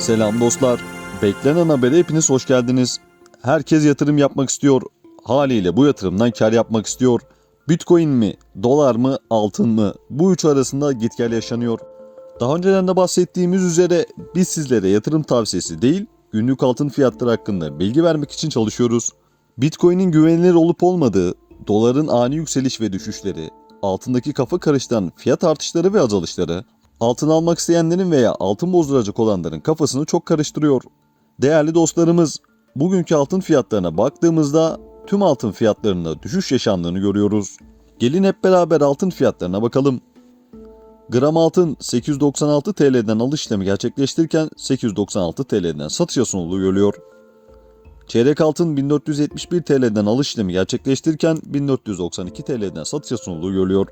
Selam dostlar. Beklenen habere hepiniz hoş geldiniz. Herkes yatırım yapmak istiyor. Haliyle bu yatırımdan kar yapmak istiyor. Bitcoin mi, dolar mı, altın mı? Bu üç arasında git gel yaşanıyor. Daha önceden de bahsettiğimiz üzere biz sizlere yatırım tavsiyesi değil, günlük altın fiyatları hakkında bilgi vermek için çalışıyoruz. Bitcoin'in güvenilir olup olmadığı, doların ani yükseliş ve düşüşleri, altındaki kafa karıştıran fiyat artışları ve azalışları, altın almak isteyenlerin veya altın bozduracak olanların kafasını çok karıştırıyor. Değerli dostlarımız, bugünkü altın fiyatlarına baktığımızda tüm altın fiyatlarında düşüş yaşandığını görüyoruz. Gelin hep beraber altın fiyatlarına bakalım. Gram altın 896 TL'den alış işlemi gerçekleştirirken 896 TL'den satışa sunulduğu görülüyor. Çeyrek altın 1471 TL'den alış işlemi gerçekleştirirken 1492 TL'den satışa sunulduğu görülüyor.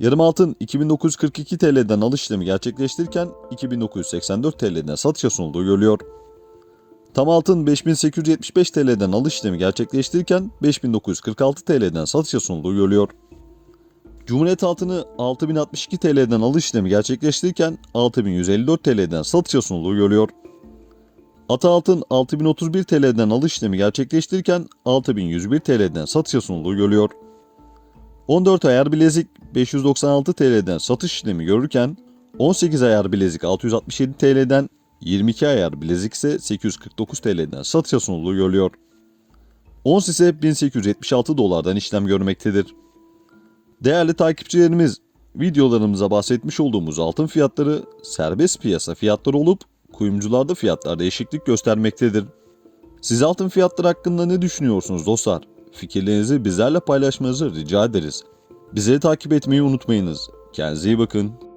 Yarım altın 2942 TL'den alış işlemi gerçekleştirirken 2984 TL'den satışa sunulduğu görülüyor. Tam altın 5875 TL'den alış işlemi gerçekleştirirken 5946 TL'den satışa sunulduğu görülüyor. Cumhuriyet altını 6062 TL'den alış işlemi gerçekleştirirken 6154 TL'den satışa sunulduğu görülüyor. Ata altın 6031 TL'den alış işlemi gerçekleştirirken 6101 TL'den satışa sunulduğu görülüyor. 14 ayar bilezik 596 TL'den satış işlemi görürken 18 ayar bilezik 667 TL'den 22 ayar bilezik ise 849 TL'den satışa sunulduğu görülüyor. Ons ise 1876 dolardan işlem görmektedir. Değerli takipçilerimiz, videolarımıza bahsetmiş olduğumuz altın fiyatları serbest piyasa fiyatları olup kuyumcularda fiyatlar değişiklik göstermektedir. Siz altın fiyatları hakkında ne düşünüyorsunuz dostlar? Fikirlerinizi bizlerle paylaşmanızı rica ederiz. Bizleri takip etmeyi unutmayınız. Kendinize iyi bakın.